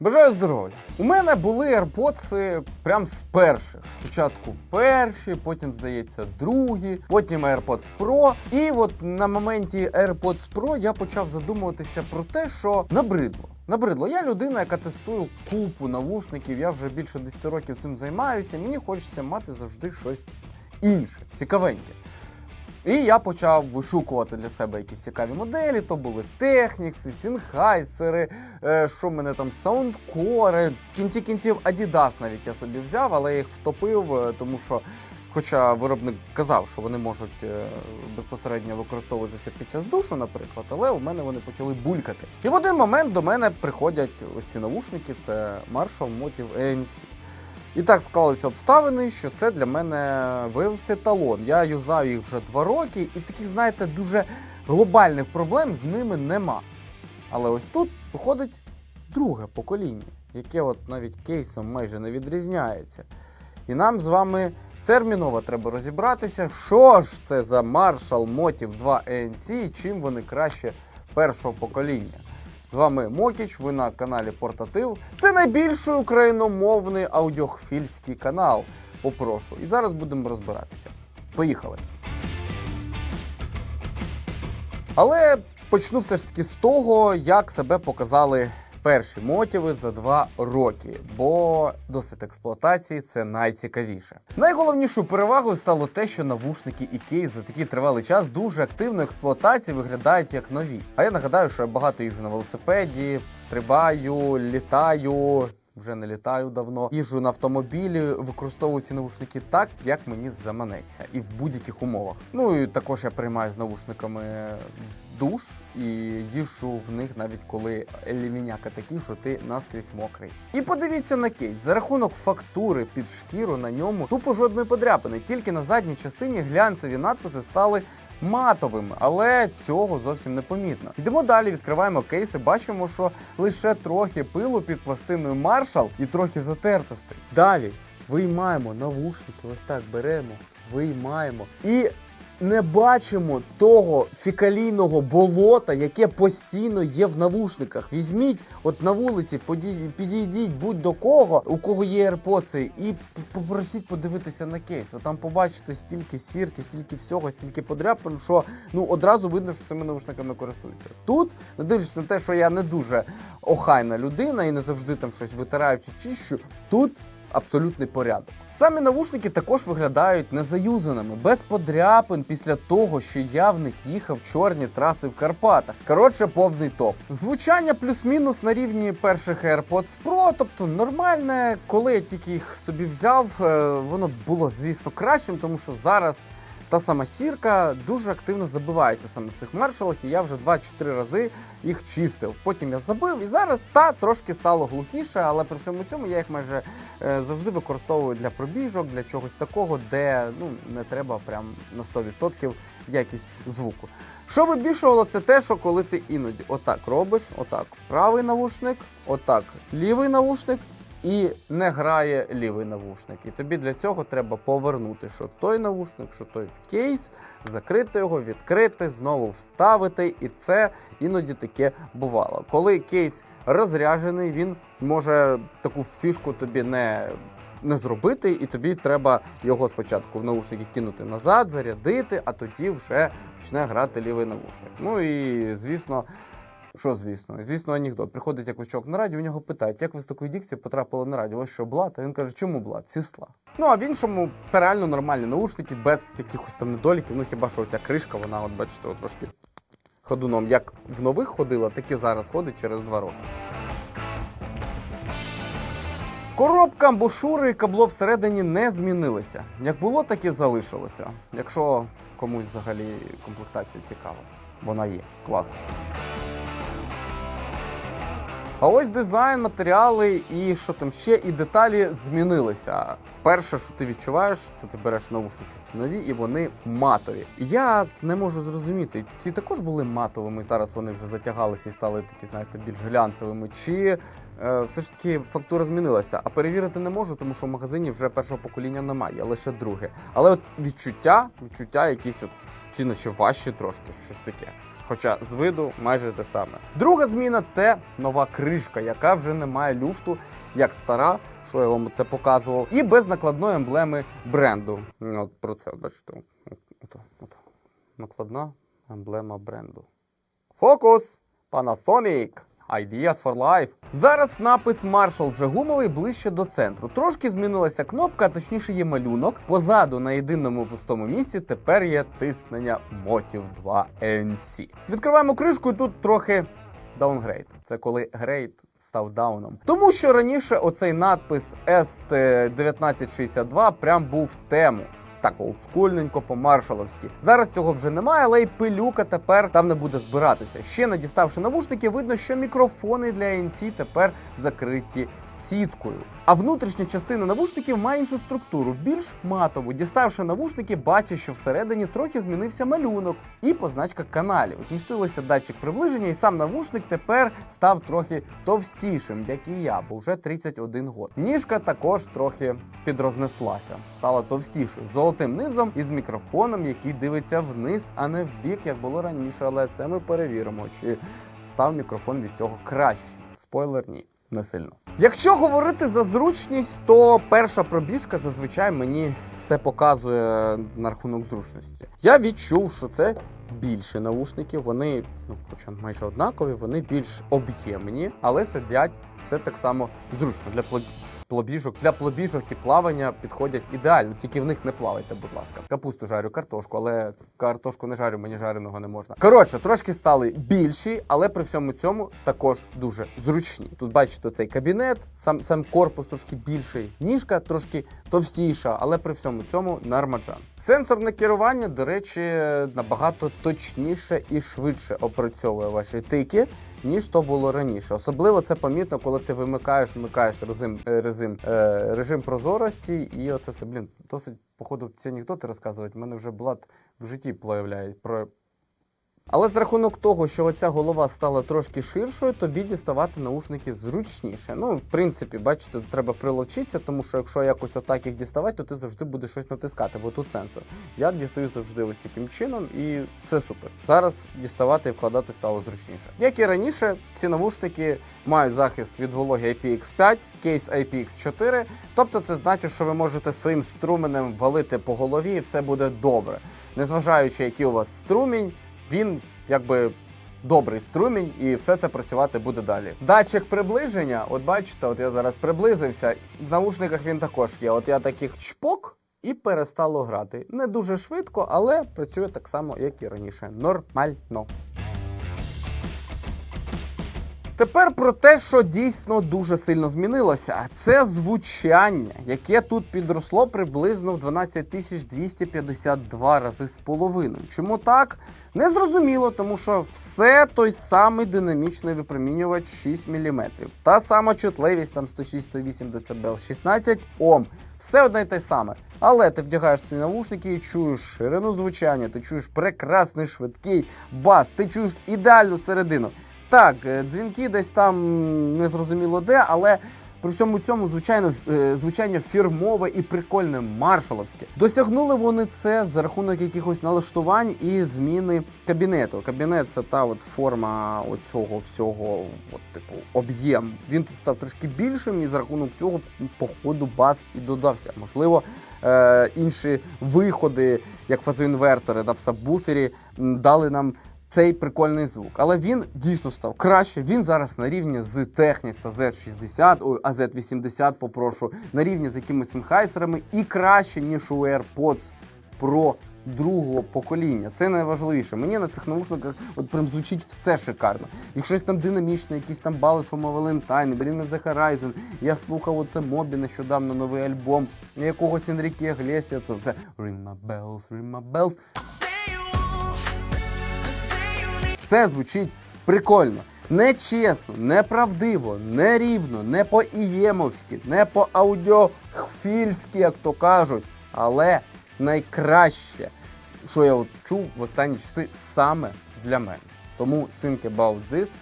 Бажаю здоров'я! У мене були AirPods прям з перших. Спочатку перші, потім, здається, другі, потім AirPods Pro. І от на моменті AirPods Pro я почав задумуватися про те, що набридло. Набридло. Я людина, яка тестую купу навушників. Я вже більше 10 років цим займаюся. Мені хочеться мати завжди щось інше, цікавеньке. І я почав вишукувати для себе якісь цікаві моделі. То були Технікси, Сінхайсери, е, що в мене там саундкори. В кінці кінців Adidas навіть я собі взяв, але я їх втопив, е, тому що. Хоча виробник казав, що вони можуть е, безпосередньо використовуватися під час душу, наприклад, але у мене вони почали булькати. І в один момент до мене приходять ось ці навушники, це Marshall Motive ANC. І так склалися обставини, що це для мене виявився талон. Я юзав їх вже два роки, і таких, знаєте, дуже глобальних проблем з ними нема. Але ось тут виходить друге покоління, яке от навіть кейсом майже не відрізняється. І нам з вами терміново треба розібратися, що ж це за Marshall Motive 2 ANC і чим вони краще першого покоління. З вами Мокіч, ви на каналі Портатив. Це найбільший україномовний аудіофільський канал. Попрошу. І зараз будемо розбиратися. Поїхали. Але почну все ж таки з того, як себе показали перші мотиви за два роки, бо досвід експлуатації це найцікавіше. Найголовнішою перевагою стало те, що навушники кейс за такий тривалий час дуже активно експлуатації виглядають як нові. А я нагадаю, що я багато їжджу на велосипеді, стрибаю, літаю. Вже не літаю давно. Їжджу на автомобілі, використовую ці навушники так, як мені заманеться, і в будь-яких умовах. Ну і також я приймаю з навушниками душ і їжджу в них навіть коли лівіняка такий, що ти наскрізь мокрий. І подивіться на кейс. За рахунок фактури під шкіру на ньому тупо жодної подряпини. Тільки на задній частині глянцеві надписи стали матовими, але цього зовсім не помітно. Йдемо далі, відкриваємо кейси, бачимо, що лише трохи пилу під пластиною Marshall і трохи затертостей. Далі виймаємо навушники, ось так беремо, виймаємо і. Не бачимо того фікалійного болота, яке постійно є в навушниках. Візьміть, от на вулиці, підійдіть будь до кого, у кого є AirPods, і попросіть подивитися на кейс. От там побачите стільки сірки, стільки всього, стільки подряпин, що ну одразу видно, що цими навушниками користуються. Тут, не дивлячись на те, що я не дуже охайна людина і не завжди там щось витираю чи чищу, тут абсолютний порядок. Самі навушники також виглядають незаюзаними, без подряпин після того, що я в них їхав чорні траси в Карпатах. Коротше, повний топ. Звучання плюс-мінус на рівні перших AirPods Pro, тобто нормальне. Коли я тільки їх собі взяв, е, воно було, звісно, кращим, тому що зараз. Та сама сірка дуже активно забивається саме в цих маршалах, і я вже 2-4 рази їх чистив. Потім я забив, і зараз та трошки стало глухіше, але при всьому цьому я їх майже е, завжди використовую для пробіжок, для чогось такого, де ну не треба прям на 100% якість звуку. Що вибішувало, це те, що коли ти іноді отак робиш, отак правий навушник, отак лівий навушник. І не грає лівий навушник. І тобі для цього треба повернути, що той навушник, що той в кейс, закрити його, відкрити, знову вставити. І це іноді таке бувало. Коли кейс розряджений, він може таку фішку тобі не. Не зробити, і тобі треба його спочатку в наушники кинути назад, зарядити, а тоді вже почне грати лівий навушник. Ну і звісно, що звісно? Звісно, анекдот. Приходить якийсь чоловік на радіо, у нього питають, як ви з такої дікції потрапили на радіо? Ось що блат? А він каже, чому блат? Сісла. Ну а в іншому це реально нормальні наушники, без якихось там недоліків. Ну хіба що ця кришка, вона, от бачите, от трошки ходуном. Як в нових ходила, так і зараз ходить через два роки. Коробка, амбушури і кабло всередині не змінилися. Як було, так і залишилося. Якщо комусь взагалі комплектація цікава, вона є. Клас. А ось дизайн, матеріали і що там ще, і деталі змінилися. Перше, що ти відчуваєш, це ти береш наушники ці нові, і вони матові. Я не можу зрозуміти, ці також були матовими. Зараз вони вже затягалися і стали такі, знаєте, більш глянцевими. Чи е, все ж таки фактура змінилася? А перевірити не можу, тому що в магазині вже першого покоління немає, лише друге. Але от відчуття, відчуття якісь от ці наче важчі трошки, щось таке. Хоча з виду майже те саме. Друга зміна це нова кришка, яка вже не має люфту, як стара, що я вам це показував, і без накладної емблеми бренду. От про це бачите. От, от. Накладна емблема бренду. Фокус! Panasonic! Ideas for Life. Зараз напис Marshall вже гумовий ближче до центру. Трошки змінилася кнопка, а точніше є малюнок. Позаду на єдиному пустому місці тепер є тиснення Motiv 2 NC. Відкриваємо кришку і тут трохи даунгрейд. Це коли грейд став дауном. Тому що раніше оцей надпис ST1962 прям був в тему. Так, олдскульненько, по-маршаловськи. Зараз цього вже немає, але й пилюка тепер там не буде збиратися. Ще не діставши навушники, видно, що мікрофони для ANC тепер закриті сіткою. А внутрішня частина навушників має іншу структуру, більш матову. Діставши навушники, бачиш, що всередині трохи змінився малюнок і позначка каналів. Змістилося датчик приближення, і сам навушник тепер став трохи товстішим, як і я, бо вже 31 год. Ніжка також трохи підрознеслася, стала товстішою, золотим низом і з мікрофоном, який дивиться вниз, а не в бік, як було раніше. Але це ми перевіримо, чи став мікрофон від цього краще. Спойлер, ні. Не сильно. Якщо говорити за зручність, то перша пробіжка зазвичай мені все показує на рахунок зручності. Я відчув, що це більше наушників. Вони, ну хоча майже однакові, вони більш об'ємні, але сидять все так само зручно для плобіжок. Для плобіжок і плавання підходять ідеально, тільки в них не плавайте, будь ласка. Капусту жарю, картошку, але картошку не жарю, мені жареного не можна. Коротше, трошки стали більші, але при всьому цьому також дуже зручні. Тут бачите цей кабінет, сам сам корпус трошки більший, ніжка трошки товстіша, але при всьому цьому нормаджан. Сенсорне керування, до речі, набагато точніше і швидше опрацьовує ваші тики. Ніж то було раніше. Особливо це помітно, коли ти вимикаєш, вмикаєш режим, е, режим, е, режим прозорості, і оце все, блін, досить, походу, ці анекдоти розказувати. В мене вже блат в житті проявляє. Про... Але з рахунок того, що оця голова стала трошки ширшою, тобі діставати наушники зручніше. Ну, в принципі, бачите, треба прилучитися, тому що якщо якось отак їх діставати, то ти завжди будеш щось натискати, бо тут сенсор. Я дістаю завжди ось таким чином, і це супер. Зараз діставати і вкладати стало зручніше. Як і раніше, ці навушники мають захист від вологи IPX5, кейс IPX4. Тобто це значить, що ви можете своїм струменем валити по голові, і все буде добре. Незважаючи, який у вас струмінь, він якби. Добрий струмінь, і все це працювати буде далі. Датчик приближення, от бачите, от я зараз приблизився. В наушниках він також є. От я таких чпок і перестало грати. Не дуже швидко, але працює так само, як і раніше. Нормально. Тепер про те, що дійсно дуже сильно змінилося, це звучання, яке тут підросло приблизно в 12252 рази з половиною. Чому так? Не зрозуміло, тому що все той самий динамічний випромінювач 6 мм. Та сама чутливість там 106-108 дБ, 16 Ом. Все одне й те саме. Але ти вдягаєш ці навушники і чуєш ширину звучання, ти чуєш прекрасний швидкий бас, ти чуєш ідеальну середину. Так, е, дзвінки десь там незрозуміло де, але при всьому цьому звичайно е, звучання фірмове і прикольне маршаловське. Досягнули вони це за рахунок якихось налаштувань і зміни кабінету. Кабінет це та от форма оцього всього, от, типу, об'єм. Він тут став трошки більшим, і за рахунок цього, по ходу бас і додався. Можливо, е, інші виходи, як фазоінвертори та в сабвуфері, дали нам цей прикольний звук. Але він дійсно став краще. Він зараз на рівні з Technics AZ60, ой, AZ80, попрошу, на рівні з якимись сенхайсерами і краще, ніж у AirPods Pro другого покоління. Це найважливіше. Мені на цих наушниках от прям звучить все шикарно. Якщо щось там динамічне, якісь там Ballad for My Valentine, The Horizon, я слухав оце Мобі нещодавно новий альбом якогось Енріке Глесія, це все Ring My Bells, Ring My Bells. Все звучить прикольно. Нечесно, неправдиво, нерівно, не по-іємовськи, не по-аудіофільськи, як то кажуть. Але найкраще, що я от чув в останні часи саме для мене. Тому about this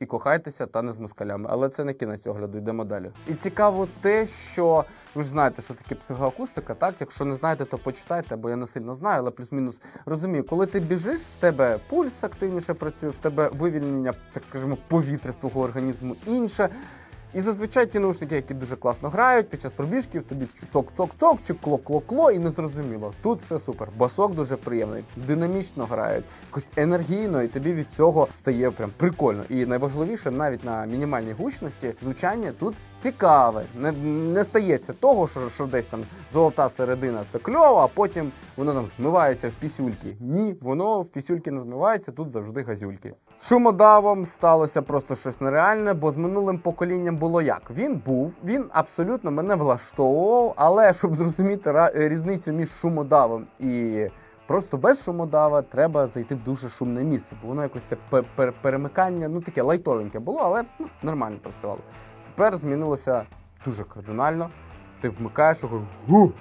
і кохайтеся та не з москалями. Але це не кінець огляду, йдемо далі. І цікаво те, що ви ж знаєте, що таке психоакустика, так? Якщо не знаєте, то почитайте, бо я не сильно знаю, але плюс-мінус розумію, коли ти біжиш, в тебе пульс активніше працює, в тебе вивільнення, так скажімо, повітря з твого організму інше. І зазвичай ті наушники, які дуже класно грають, під час пробіжків тобі цок-цок-цок чи клок-клок-кло, і не зрозуміло. Тут все супер. Басок дуже приємний, динамічно грають, якось енергійно, і тобі від цього стає прям прикольно. І найважливіше, навіть на мінімальній гучності, звучання тут цікаве. Не, не стається того, що, що десь там золота середина це кльово, а потім воно там змивається в пісюльки. Ні, воно в пісюльки не змивається, тут завжди газюльки. Шумодавом сталося просто щось нереальне, бо з минулим поколінням було як. Він був, він абсолютно мене влаштовував, але щоб зрозуміти різницю між шумодавом і просто без шумодава, треба зайти в дуже шумне місце, бо воно якось це пе- пе- перемикання, ну таке лайтовеньке було, але ну, нормально працювало. Тепер змінилося дуже кардинально. Ти вмикаєш його, гу!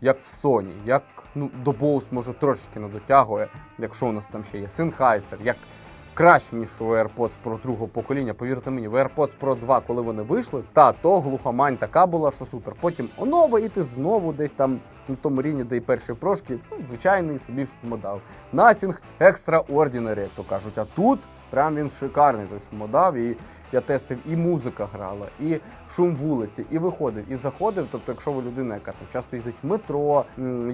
як в Sony, як ну, до Bose, може трошечки не дотягує, якщо у нас там ще є Sennheiser, як краще, ніж у AirPods Pro другого покоління. Повірте мені, в AirPods Pro 2, коли вони вийшли, та то глухомань така була, що супер. Потім онове, і ти знову десь там на тому рівні, де і перші прошки, ну, звичайний собі шумодав. Nothing extraordinary, як то кажуть. А тут прям він шикарний той шумодав. І я тестив, і музика грала, і шум вулиці, і виходив, і заходив. Тобто, якщо ви людина, яка там часто їздить в метро,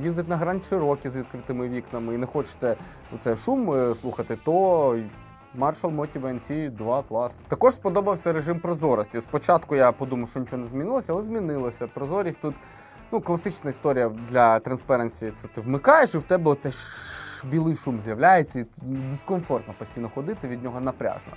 їздить на Гранд Чирокі з відкритими вікнами і не хочете оце шум е, слухати, то Marshall Motive NC 2 клас. Також сподобався режим прозорості. Спочатку я подумав, що нічого не змінилося, але змінилося. Прозорість тут ну, класична історія для Transparency. Це ти вмикаєш і в тебе оце білий шум з'являється, і дискомфортно постійно ходити, від нього напряжно.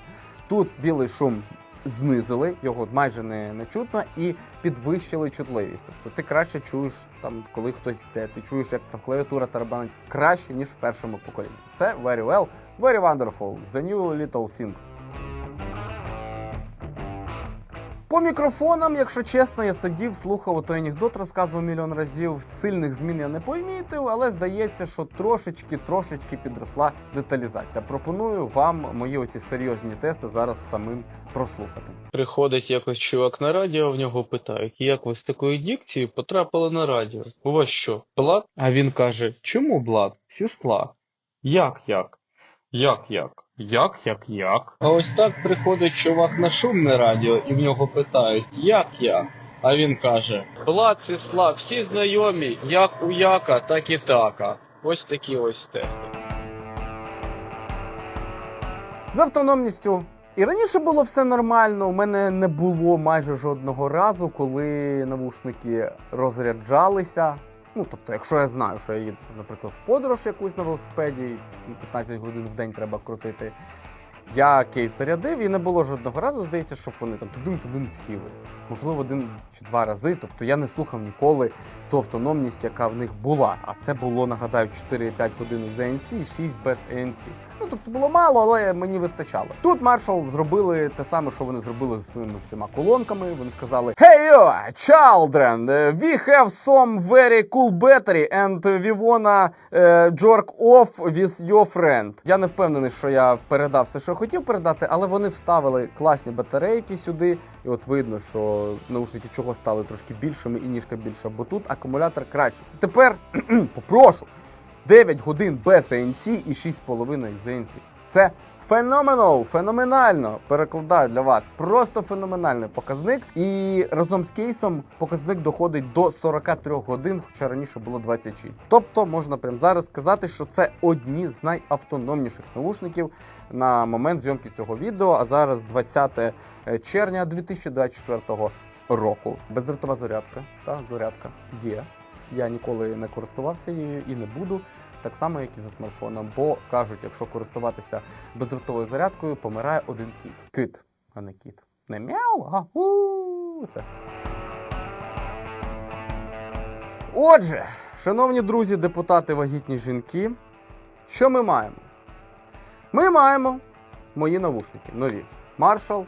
Тут білий шум знизили, його майже не, не чутно, і підвищили чутливість. Тобто ти краще чуєш, там, коли хтось йде, ти чуєш, як там клавіатура тарабанить краще, ніж в першому поколінні. Це very well, very wonderful. The new little things. По мікрофонам, якщо чесно, я сидів, слухав той анекдот, розказував мільйон разів. Сильних змін я не помітив, але здається, що трошечки, трошечки підросла деталізація. Пропоную вам мої оці серйозні тести зараз самим прослухати. Приходить якось чувак на радіо, в нього питають, як ви з такою дікцією потрапили на радіо? У вас що, блат? А він каже, чому блат? Сісла. Як як? Як як? Як як як? А ось так приходить чувак на шумне радіо і в нього питають, як як? А він каже: Блат, сісла, всі знайомі, як у яка, так і така. Ось такі ось тести. З автономністю. І раніше було все нормально. У мене не було майже жодного разу, коли навушники розряджалися. Ну, тобто, якщо я знаю, що я їду, наприклад, в подорож якусь на велосипеді, 15 годин в день треба крутити. Я кейс зарядив і не було жодного разу, здається, щоб вони там тудим-тудим сіли. Можливо, один чи два рази. Тобто я не слухав ніколи ту автономність, яка в них була. А це було, нагадаю, 4-5 годин з ANC і 6 без ANC. Ну тобто було мало, але мені вистачало. Тут Marshall зробили те саме, що вони зробили з своїми всіма колонками. Вони сказали: Hey yo, children, we have some very cool battery and we wanna е, jerk off with your friend. Я не впевнений, що я передав все, що хотів передати, але вони вставили класні батарейки сюди. І от видно, що наушники чого стали трошки більшими і ніжка більша, бо тут акумулятор кращий. Тепер попрошу 9 годин без ANC і 6,5 з ANC. Це феноменал, феноменально перекладаю для вас. Просто феноменальний показник. І разом з кейсом показник доходить до 43 годин, хоча раніше було 26. Тобто можна прямо зараз сказати, що це одні з найавтономніших наушників на момент зйомки цього відео. А зараз 20 червня 2024 року. Бездротова зарядка. Та зарядка є. Я ніколи не користувався її і не буду. Так само, як і за смартфоном, бо кажуть, якщо користуватися бездротовою зарядкою, помирає один кіт. Кит, а не кіт. Не мяу, а у це. Отже, шановні друзі, депутати, вагітні жінки, що ми маємо? Ми маємо мої навушники нові. Marshall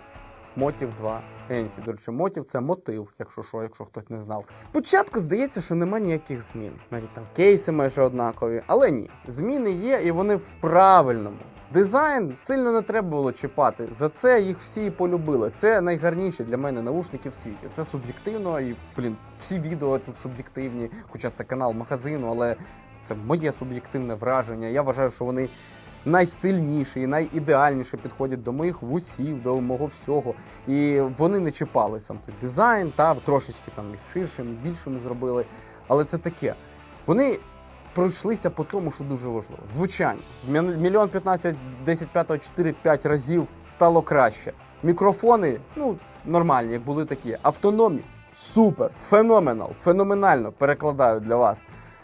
Motiv 2 Енсі. До речі, мотив це мотив, якщо що, якщо хтось не знав. Спочатку здається, що нема ніяких змін. Навіть там кейси майже однакові. Але ні, зміни є, і вони в правильному, Дизайн сильно не треба було чіпати. За це їх всі полюбили. Це найгарніші для мене наушники в світі. Це суб'єктивно, і блін, всі відео тут суб'єктивні, хоча це канал магазину, але це моє суб'єктивне враження. Я вважаю, що вони найстильніші і найідеальніше підходять до моїх вусів, до мого всього. І вони не чіпали сам той дизайн, та трошечки там їх ширшими, більшими зробили. Але це таке. Вони пройшлися по тому, що дуже важливо. Звучання. Мі- Мільйон 15, 10 5, 4, 5 разів стало краще. Мікрофони, ну, нормальні, як були такі. Автономність супер, феноменал, феноменально перекладаю для вас.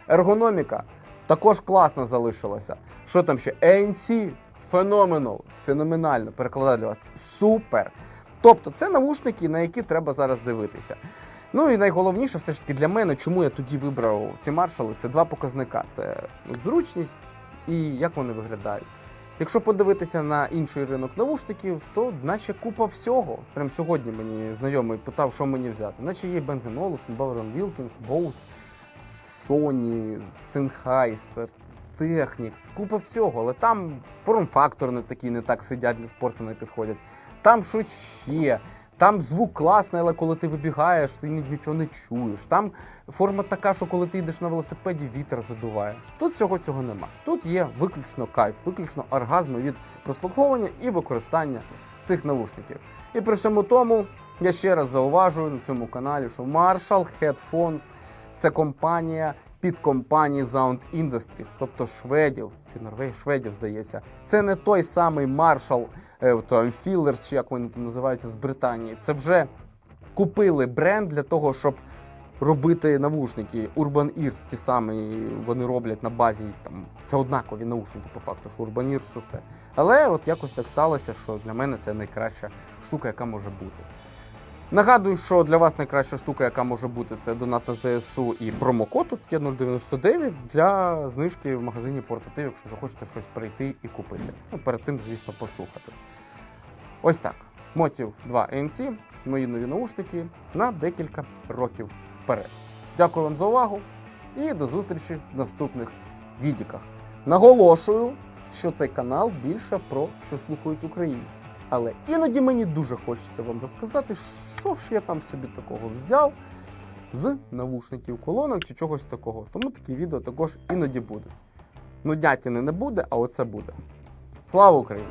Ергономіка також класно залишилася. Що там ще? ANC феноменал, феноменально перекладаю для вас. Супер. Тобто, це навушники, на які треба зараз дивитися. Ну і найголовніше, все ж таки для мене, чому я тоді вибрав ці маршали, це два показника: це зручність і як вони виглядають. Якщо подивитися на інший ринок навушників, то наче купа всього. Прям сьогодні мені знайомий питав, що мені взяти. Наче є Bang Olufsen, Bowron Wilkins, Bose, Sony, Sennheiser, Technics, купа всього, але там форм-фактор не такий, не так сидять для спорту не підходять. Там що ще. Там звук класний, але коли ти вибігаєш, ти нічого не чуєш. Там форма така, що коли ти йдеш на велосипеді, вітер задуває. Тут всього цього нема. Тут є виключно кайф, виключно оргазми від прослуховування і використання цих навушників. І при всьому тому я ще раз зауважую на цьому каналі, що Marshall Headphones це компанія під компанії Sound Industries, тобто шведів чи норвегів, шведів, здається. Це не той самий Marshall е, там, чи як вони там називаються з Британії. Це вже купили бренд для того, щоб робити навушники. Urban Ears, ті самі вони роблять на базі там. Це однакові наушники, по факту, що Urban Ears, що це. Але от якось так сталося, що для мене це найкраща штука, яка може бути. Нагадую, що для вас найкраща штука, яка може бути, це донат на ЗСУ і промокод тут є 099 для знижки в магазині Портатив, якщо захочете щось прийти і купити. Ну, перед тим, звісно, послухати. Ось так. Мотів 2 ANC, мої нові наушники на декілька років вперед. Дякую вам за увагу і до зустрічі в наступних відіках. Наголошую, що цей канал більше про що слухають українці. Але іноді мені дуже хочеться вам розказати, що ж я там собі такого взяв з навушників, колонок чи чогось такого. Тому такі відео також іноді будуть. Ну, дятіни не буде, а оце буде. Слава Україні!